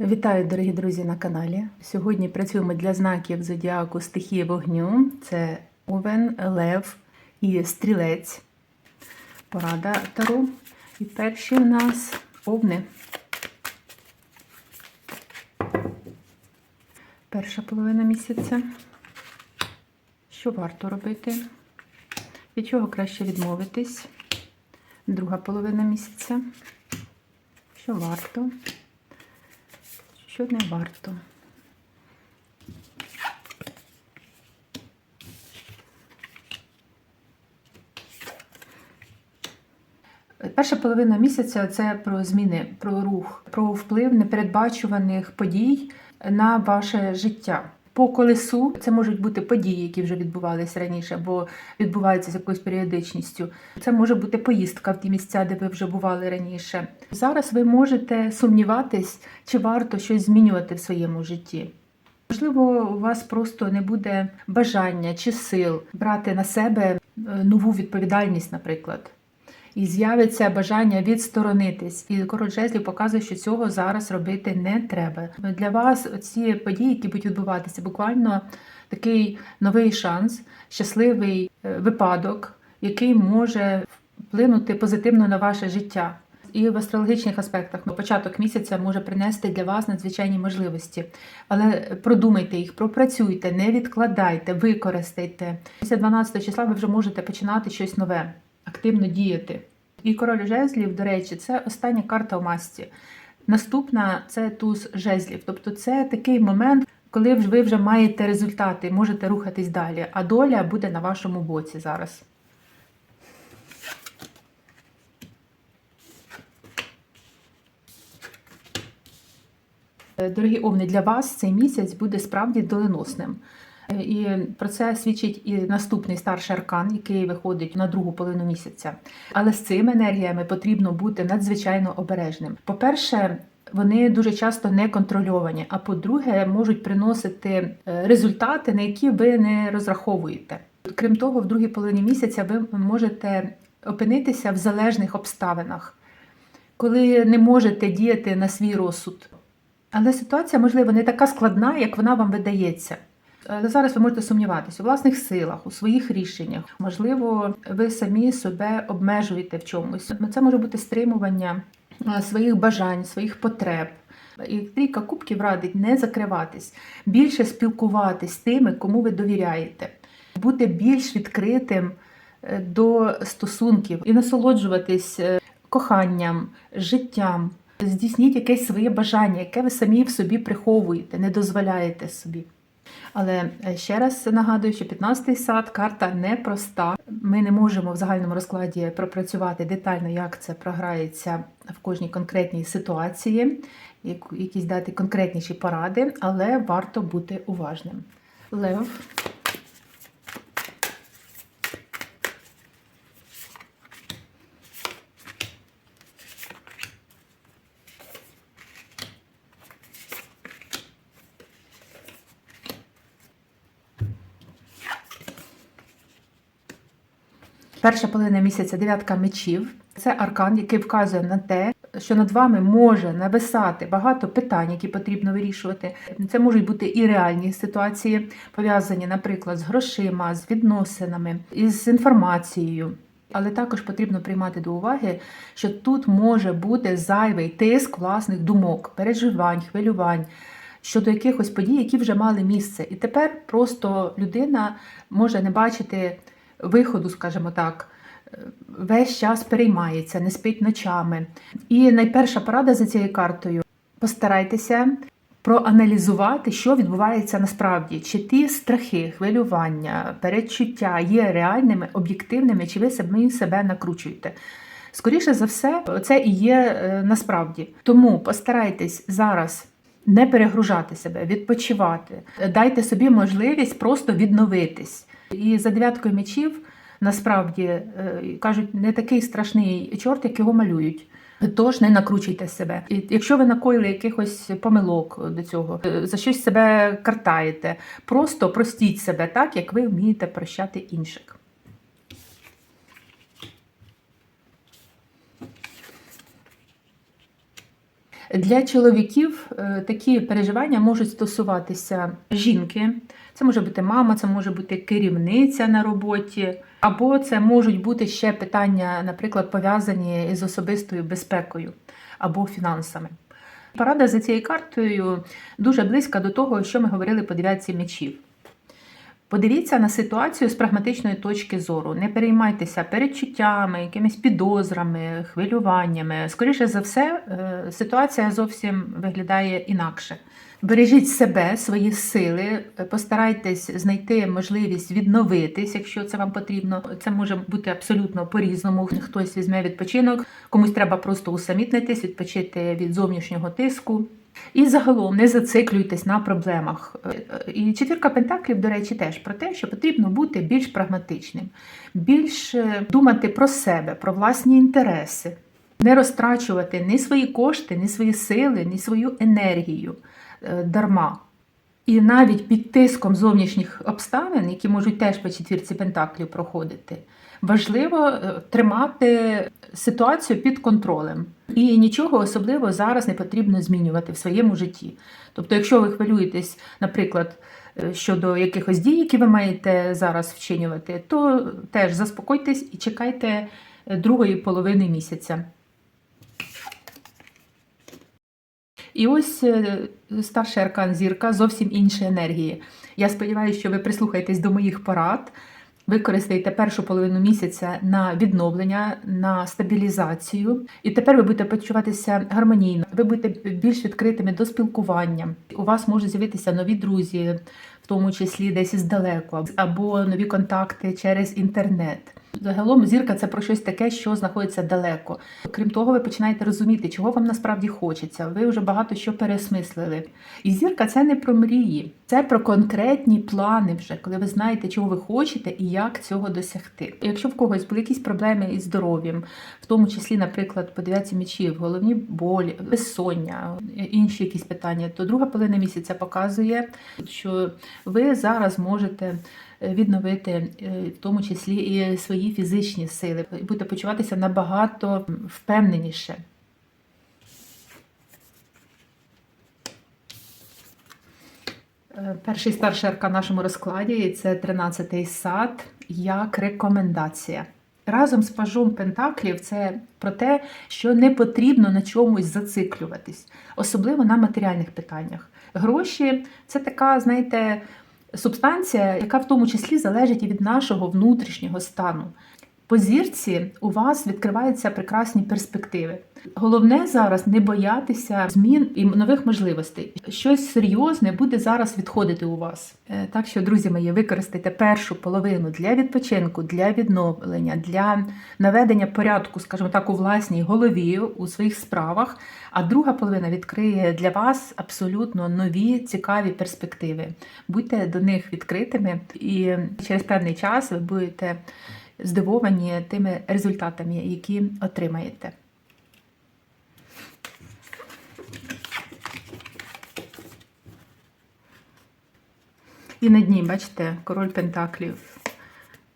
Вітаю, дорогі друзі, на каналі. Сьогодні працюємо для знаків зодіаку стихії вогню. Це Овен, Лев і Стрілець. Порада Таро. І перші в нас овни. Перша половина місяця. Що варто робити? Від чого краще відмовитись? Друга половина місяця. Що варто? Що не варто. Перша половина місяця це про зміни, про рух, про вплив непередбачуваних подій на ваше життя. По колесу це можуть бути події, які вже відбувалися раніше, або відбуваються з якоюсь періодичністю. Це може бути поїздка в ті місця, де ви вже бували раніше. Зараз ви можете сумніватись, чи варто щось змінювати в своєму житті. Можливо, у вас просто не буде бажання чи сил брати на себе е, нову відповідальність, наприклад. І з'явиться бажання відсторонитись. І король жезлів показує, що цього зараз робити не треба. Для вас ці події, які будуть відбуватися, буквально такий новий шанс, щасливий е, випадок, який може вплинути позитивно на ваше життя. І в астрологічних аспектах ну, початок місяця може принести для вас надзвичайні можливості. Але продумайте їх, пропрацюйте, не відкладайте, використайте. Після 12 числа ви вже можете починати щось нове, активно діяти. І король жезлів, до речі, це остання карта у масці. Наступна це туз жезлів. Тобто це такий момент, коли ви вже маєте результати, можете рухатись далі, а доля буде на вашому боці зараз. Дорогі овни, для вас цей місяць буде справді доленосним. І про це свідчить і наступний старший аркан, який виходить на другу половину місяця. Але з цими енергіями потрібно бути надзвичайно обережним. По-перше, вони дуже часто не контрольовані, а по-друге, можуть приносити е, результати, на які ви не розраховуєте. Крім того, в другій половині місяця ви можете опинитися в залежних обставинах, коли не можете діяти на свій розсуд. Але ситуація, можливо, не така складна, як вона вам видається. Але зараз ви можете сумніватися у власних силах, у своїх рішеннях. Можливо, ви самі себе обмежуєте в чомусь. Ну, Це може бути стримування своїх бажань, своїх потреб. І трійка кубків радить не закриватись, більше спілкуватись з тими, кому ви довіряєте, бути більш відкритим е, до стосунків і насолоджуватись е, коханням, життям. Здійсніть якесь своє бажання, яке ви самі в собі приховуєте, не дозволяєте собі. Але е, ще раз нагадую, що 15-й сад карта непроста. Ми не можемо в загальному розкладі пропрацювати детально, як це програється в кожній конкретній ситуації, якісь дати конкретніші поради, але варто бути уважним. Лев. Перша половина місяця дев'ятка мечів. Це аркан, який вказує на те, що над вами може нависати багато питань, які потрібно вирішувати. Це можуть бути і реальні ситуації, пов'язані, наприклад, з грошима, з відносинами, із інформацією. Але також потрібно приймати до уваги, що тут може бути зайвий тиск власних думок, переживань, хвилювань щодо якихось подій, які вже мали місце. І тепер просто людина може не бачити виходу, скажімо так, е, весь час переймається, не спить ночами. І найперша порада за цією картою: постарайтеся проаналізувати, що відбувається насправді, чи ті страхи, хвилювання, передчуття є реальними, об'єктивними, чи ви самі себе накручуєте. Скоріше за все, це і є е, насправді. Тому постарайтесь зараз не перегружати себе, відпочивати. Дайте собі можливість просто відновитись. І за дев'яткою мечів насправді е, кажуть, не такий страшний чорт, як його малюють. Тож не накручуйте себе. І якщо ви накоїли якихось помилок до цього, е, за щось себе картаєте, просто простіть себе так, як ви вмієте прощати інших. Для чоловіків е, такі переживання можуть стосуватися жінки. Це може бути мама, це може бути керівниця на роботі, або це можуть бути ще питання, наприклад, пов'язані з особистою безпекою або фінансами. Порада за цією картою дуже близька до того, що ми говорили по дев'ятці мечів. Подивіться на ситуацію з прагматичної точки зору. Не переймайтеся передчуттями, якимись підозрами, хвилюваннями. Скоріше за все, е, ситуація зовсім виглядає інакше. Бережіть себе, свої сили, е, постарайтесь знайти можливість відновитись, якщо це вам потрібно. Це може бути абсолютно по-різному. Хтось візьме відпочинок, комусь треба просто усамітнитись, відпочити від зовнішнього тиску. І загалом не зациклюйтесь на проблемах. Е, І четвірка пентаклів, до речі, теж про те, що потрібно бути більш прагматичним, більш е, думати про себе, про власні інтереси, не розтрачувати ні свої кошти, ні свої сили, ні свою енергію е, дарма. І навіть під тиском зовнішніх обставин, які можуть теж по четвірці пентаклів проходити, важливо е, тримати ситуацію під контролем. І нічого особливо зараз не потрібно змінювати в своєму житті. Тобто, якщо ви хвилюєтесь, наприклад, е, щодо якихось дій, які ви маєте зараз вчинювати, то теж заспокойтесь і чекайте е, другої половини місяця. І ось е, старший аркан зірка зовсім інші енергії. Я сподіваюся, що ви прислухаєтесь до моїх порад, використаєте першу половину місяця на відновлення, на стабілізацію, і тепер ви будете почуватися гармонійно. Ви будете більш відкритими до спілкування. У вас можуть з'явитися нові друзі, в тому числі десь іздалеку, або нові контакти через інтернет. Загалом зірка це про щось таке, що знаходиться далеко. Крім того, ви починаєте розуміти, чого вам насправді хочеться. Ви вже багато що пересмислили. І зірка це не про мрії, це про конкретні плани, вже коли ви знаєте, чого ви хочете і як цього досягти. Якщо в когось були якісь проблеми із здоров'ям, в тому числі, наприклад, по дев'ятці мечів, головні болі, безсоння, інші якісь питання, то друга половина місяця показує, що ви зараз можете відновити е, в тому числі і свої фізичні сили, і будете почуватися набагато впевненіше. Е, Перший старший аркан в нашому розкладі це 13-й сад як рекомендація. Разом з пажом Пентаклів це про те, що не потрібно на чомусь зациклюватись, особливо на матеріальних питаннях. Гроші це така, знаєте, субстанція, яка в тому числі залежить і від нашого внутрішнього стану. По зірці у вас відкриваються прекрасні перспективи. Головне зараз не боятися змін і нових можливостей. Щось серйозне буде зараз відходити у вас. Е, Так що, друзі мої, використайте першу половину для відпочинку, для відновлення, для наведення порядку, скажімо так, у власній голові, у своїх справах. А друга половина відкриє для вас абсолютно нові цікаві перспективи. Будьте до них відкритими, і через певний час ви будете здивовані тими результатами, які отримаєте. І на дні, бачите, король пентаклів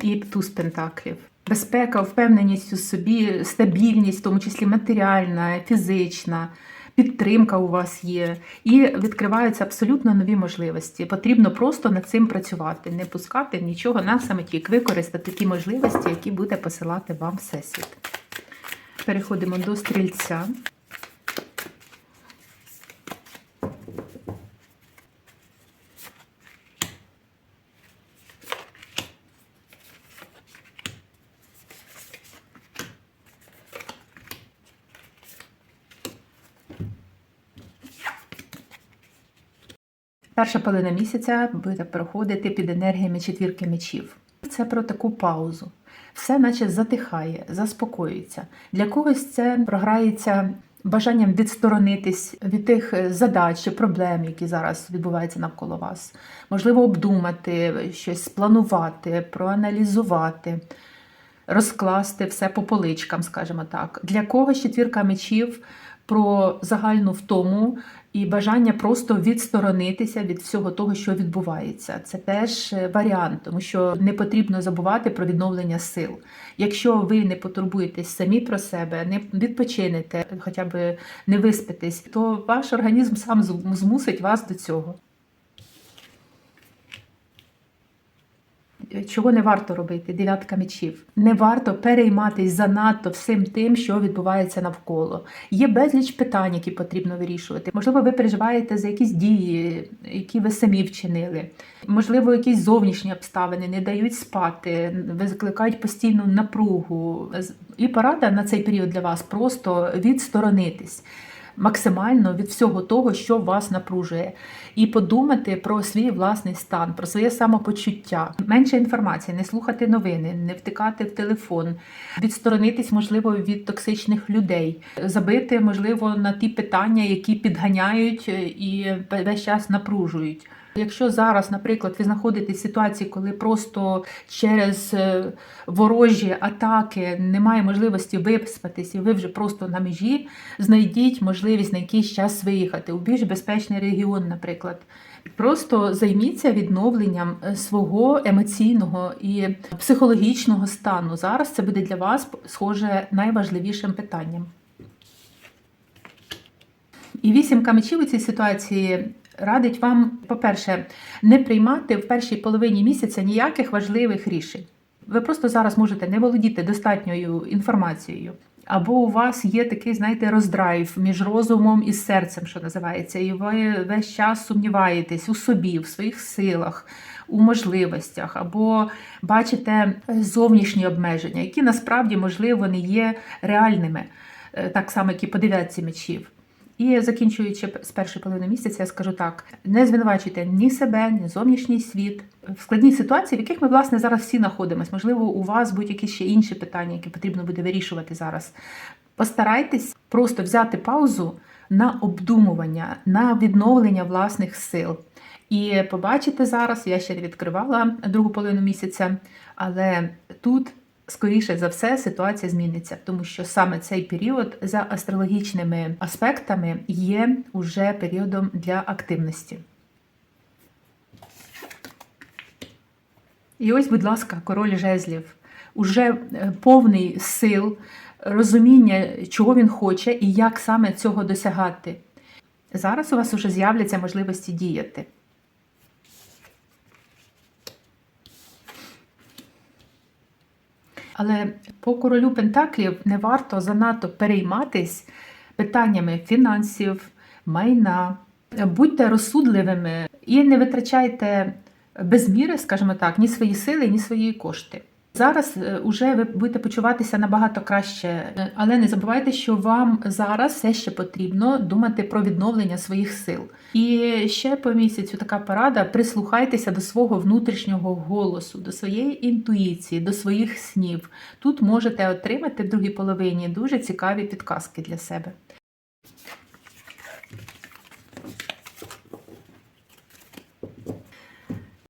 і туз пентаклів. Безпека, впевненість у собі, стабільність, в тому числі матеріальна, фізична, підтримка у вас є. І відкриваються абсолютно нові можливості. Потрібно просто над цим працювати, не пускати нічого на самотік, використати ті можливості, які буде посилати вам Всесвіт. Переходимо до стрільця. Перша половина місяця буде проходити під енергіями четвірки мечів. Це про таку паузу. Все наче затихає, заспокоюється. Для когось це програється бажанням відсторонитись від тих задач чи проблем, які зараз відбуваються навколо вас. Можливо, обдумати щось, спланувати, проаналізувати, розкласти все по поличкам, скажімо так. Для когось четвірка мечів про загальну втому і бажання просто відсторонитися від всього того, що відбувається. Це теж е, варіант, тому що не потрібно забувати про відновлення сил. Якщо ви не потурбуєтесь самі про себе, не відпочинете, хоча б не виспитесь, то ваш організм сам змусить вас до цього. Чого не варто робити? Дев'ятка мечів. Не варто перейматись занадто всім тим, що відбувається навколо. Є безліч питань, які потрібно вирішувати. Можливо, ви переживаєте за якісь дії, які ви самі вчинили. Можливо, якісь зовнішні обставини не дають спати, викликають постійну напругу. І порада на цей період для вас просто відсторонитись. Максимально від всього того, що вас напружує, і подумати про свій власний стан, про своє самопочуття, менше інформації, не слухати новини, не втикати в телефон, відсторонитись, можливо, від токсичних людей, забити, можливо, на ті питання, які підганяють е, і весь час напружують. Якщо зараз, наприклад, ви знаходитесь в ситуації, коли просто через е, ворожі атаки немає можливості виспатись, і ви вже просто на межі, знайдіть можливість на якийсь час виїхати у більш безпечний регіон, наприклад. Просто займіться відновленням е, свого емоційного і психологічного стану. Зараз це буде для вас схоже найважливішим питанням. І вісімка мечів у цій ситуації радить вам, по-перше, не приймати в першій половині місяця ніяких важливих рішень. Ви просто зараз можете не володіти достатньою інформацією. Або у вас є такий, знаєте, роздрайв між розумом і серцем, що називається, і ви весь час сумніваєтесь у собі, в своїх силах, у можливостях, або бачите зовнішні обмеження, які насправді, можливо, не є реальними, е, так само, як і по дев'ятці мечів. І закінчуючи з першої половини місяця, я скажу так: не звинувачуйте ні себе, ні зовнішній світ в складній ситуації, в яких ми власне зараз всі знаходимося. Можливо, у вас будуть якісь ще інші питання, які потрібно буде вирішувати зараз. Постарайтесь просто взяти паузу на обдумування, на відновлення власних сил. І побачите зараз, я ще не відкривала другу половину місяця, але тут скоріше за все ситуація зміниться, тому що саме цей період за астрологічними аспектами є уже періодом для активності. І ось, будь ласка, король жезлів, уже е, повний сил, розуміння, чого він хоче і як саме цього досягати. Зараз у вас вже з'являться можливості діяти. Але по королю Пентаклів не варто занадто перейматись питаннями фінансів, майна. Будьте розсудливими і не витрачайте без міри, скажімо так, ні свої сили, ні свої кошти. Зараз вже ви будете почуватися набагато краще, е, але не забувайте, що вам зараз все ще потрібно думати про відновлення своїх сил. І ще по місяцю така порада: прислухайтеся до свого внутрішнього голосу, до своєї інтуїції, до своїх снів. Тут можете отримати в другій половині дуже цікаві підказки для себе.